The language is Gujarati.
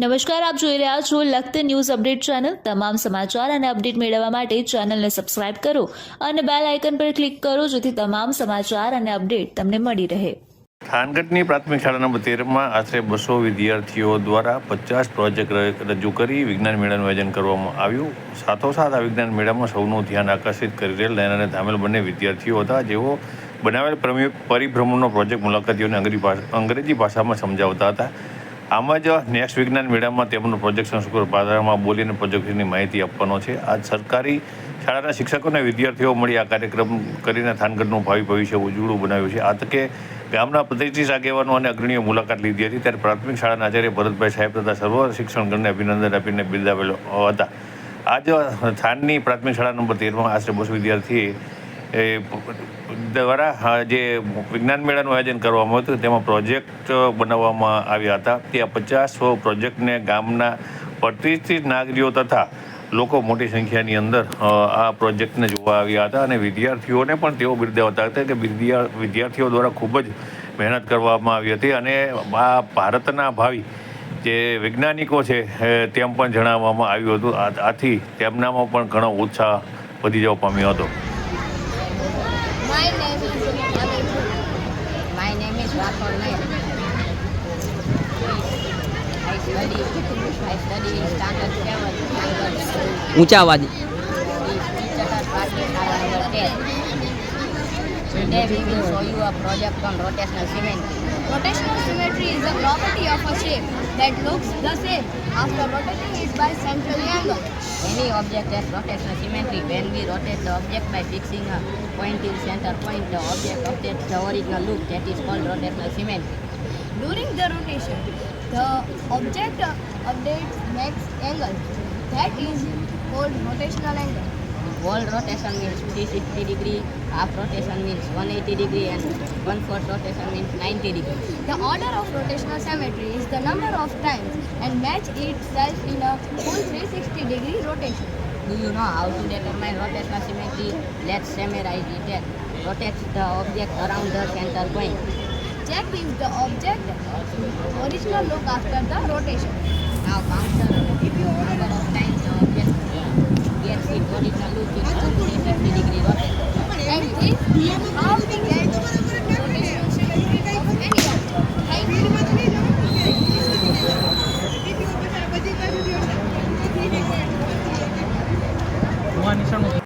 નમસ્કાર, આપ જોઈ રહ્યા છો લખત ન્યૂઝ અપડેટ ચેનલ. તમામ સમાચાર અને અપડેટ મેળવવા માટે ચેનલને સબસ્ક્રાઇબ કરો અને બેલ આઇકન પર ક્લિક કરો જેથી તમામ સમાચાર અને અપડેટ તમને મળી રહે. થાનગઢની પ્રાથમિક શાળા નંબર તેરમાં આશરે બસો વિદ્યાર્થીઓ દ્વારા પચાસ પ્રોજેક્ટ રજૂ કરી વિજ્ઞાન મેળાનું આયોજન કરવામાં આવ્યું. સાથોસાથ આ વિજ્ઞાન મેળામાં સૌનું ધ્યાન આકર્ષિત કરી રહેલ નયન ધામેલ બંને વિદ્યાર્થીઓ હતા. જેઓ બનાવેલ પરિભ્રમણનો પ્રોજેક્ટ મુલાકાતીઓને અંગ્રેજી ભાષામાં સમજાવતા હતા. આમ જ નેક્સ્ટ વિજ્ઞાન મેળામાં તેમનું પ્રોજેક્ટ સંસ્કૃત ભાષામાં બોલીને પ્રોજેક્ટની માહિતી આપવાનો છે. આજ સરકારી શાળાના શિક્ષકો અને વિદ્યાર્થીઓ મળી આ કાર્યક્રમ કરીને થાનગઢનું ભાવિ ભવિષ્ય ઉજળું બનાવ્યું છે. આ તકે ગામના પ્રતિષ્ઠિત આગેવાનો અને અગ્રણીઓ મુલાકાત લીધી હતી, ત્યારે પ્રાથમિક શાળાના આચાર્ય ભરતભાઈ સાહેબ તથા સર્વ શિક્ષણગણને અભિનંદન આપીને બિરદાવેલો હતા. આજ થાનની પ્રાથમિક શાળા નંબર તેરમાં આશરે બસો વિદ્યાર્થીએ એ, દ્વારા જે વિજ્ઞાન મેળાનું આયોજન કરવામાં હતું, તેમાં પ્રોજેક્ટ બનાવવામાં આવ્યા હતા. ત્યાં પચાસ પ્રોજેક્ટને ગામના પ્રતિષ્ઠિત નાગરિકો તથા લોકો મોટી સંખ્યાની અંદર આ પ્રોજેક્ટને જોવા આવ્યા હતા અને વિદ્યાર્થીઓને પણ તેઓ બિરદાવતા હતા કે વિદ્યા વિદ્યાર્થીઓ દ્વારા ખૂબ જ મહેનત કરવામાં આવી હતી અને આ ભારતના ભાવિ જે વૈજ્ઞાનિકો છે તેમ પણ જણાવવામાં આવ્યું હતું. આથી તેમનામાં પણ ઘણો ઉત્સાહ વધી જવા પામ્યો હતો. My name is My name is Rakhon I study, I study in standard 7, ऊँचा आवाज़ Today we will show you a project on rotational symmetry. Rotational symmetry is the property of a shape that looks the same after rotating it by central angle. Any object has rotational symmetry. When we rotate the object by fixing a point in center point, the object updates the original loop That is called rotational symmetry. During the rotation, the object updates next angle. That is called rotational angle. Whole rotation means 360 degree, half rotation means 180 degree, and one fourth rotation means 90 degree. The order of rotational symmetry is the number of times and match itself in a full 360 degree rotation. Do you know how to determine rotational symmetry? Let's summarize it. Rotate the object around the center point. Check if the object original look after the rotation. Now count the number of times